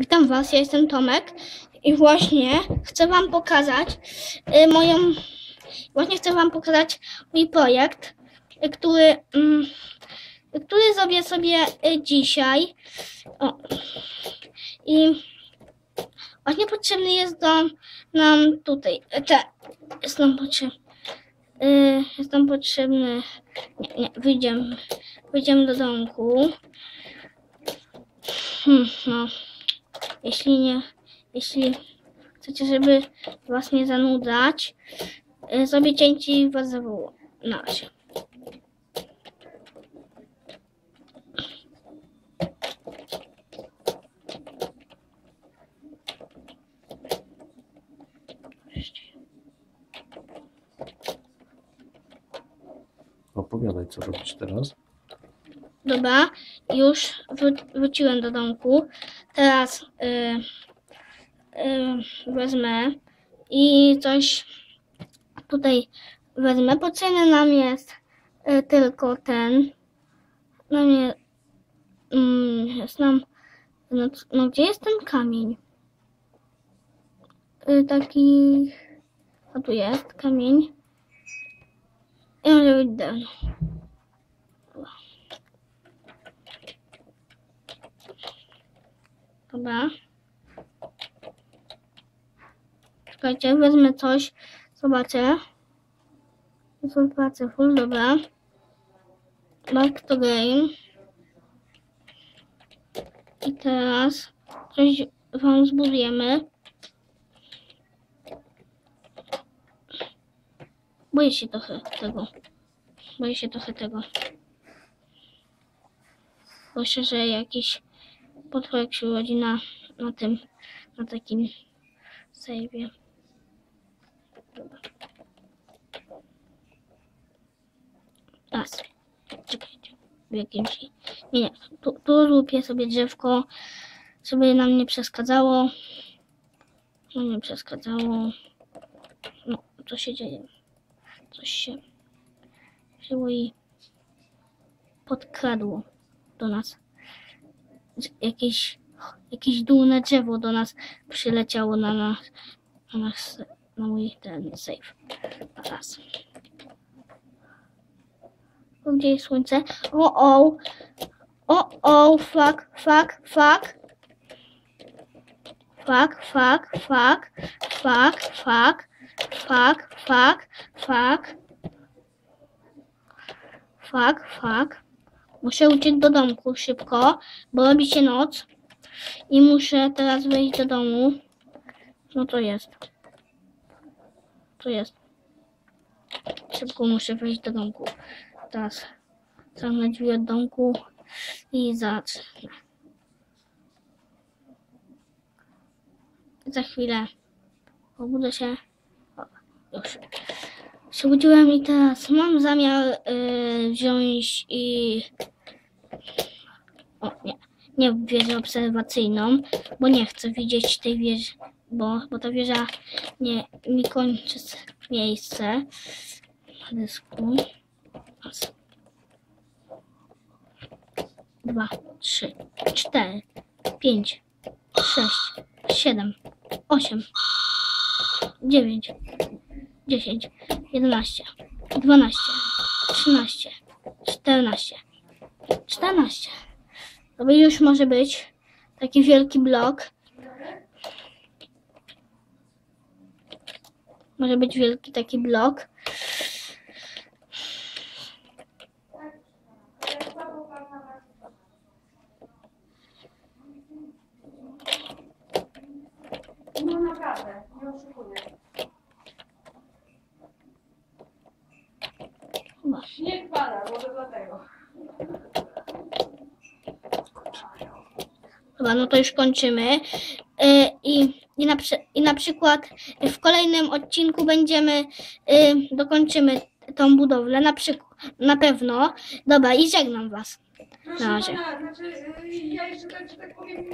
Witam Was, ja jestem Tomek i właśnie chcę Wam pokazać y, moją. Właśnie chcę Wam pokazać mój projekt, y, który, mm, który zrobię sobie y, dzisiaj. O. I właśnie potrzebny jest do, nam tutaj. y, Te, jest nam potrzebny. y, Jest nam potrzebny. Nie, nie, wyjdziemy. Wyjdziemy do domku. Hmm, no. Jeśli nie, jeśli chcecie, żeby was nie zanudzać, y, zrobię cięcie i was zawołam. Na razie. Opowiadaj, co robisz teraz. Dobra, już wró- wróciłem do domku. Teraz y, y, wezmę i coś tutaj wezmę. Potrzebny nam jest y, tylko ten. No nie. Mm, jest nam. No, no gdzie jest ten kamień? Y, taki. A tu jest kamień. I może być drewno. Dobra. Czekajcie, wezmę coś. Zobaczę. Zobaczę full, dobra. Back to game. I teraz coś wam zbudujemy. Boję się trochę tego. Boję się trochę tego. Boję się, że jakiś potworek się urodzi na, na tym, na takim sejwie. Dobra. Raz. Czekajcie. W jakimś... Nie, nie. Tu, tu lupię sobie drzewko, żeby nam nie przeszkadzało. No nie przeszkadzało. No, co się dzieje? Coś się wzięło i podkradło do nas jakieś, jakieś dłużne drzewo do nas przyleciało na nas, na, nas, na mój ten save. Raz. O, Gdzie jest słońce? O, o, o, o, fuck, fuck, fuck. Fuck, fuck, fuck, fuck, fuck, fuck, fuck, fuck. Fuck, fuck. Muszę uciec do domku szybko, bo robi się noc i muszę teraz wejść do domu. No to jest. To jest. Szybko muszę wejść do domku. Teraz zamknę drzwi od domku i zacznę. Za chwilę obudzę się. O, już się budziłem i teraz mam zamiar y, wziąć i. O, nie. Nie w wieżę obserwacyjną, bo nie chcę widzieć tej wieży, bo, bo ta wieża nie mi kończy miejsce na dysku. Raz. Dwa, trzy, cztery, pięć, sześć, siedem, osiem, dziewięć, dziesięć, jedenaście, dwanaście, trzynaście, czternaście, czternaście. To by już może być taki wielki blok. Może być wielki taki blok. No naprawdę, nie oszukuję. Chyba. Śnieg pada, może dlatego. Dobra, no to już kończymy. Yy, I, i, na, I na przykład w kolejnym odcinku będziemy, yy, dokończymy tą budowlę, na na pewno. Dobra, i żegnam Was. Proszę Na razie. pana, znaczy, y, ja jeszcze tak, że tak powiem,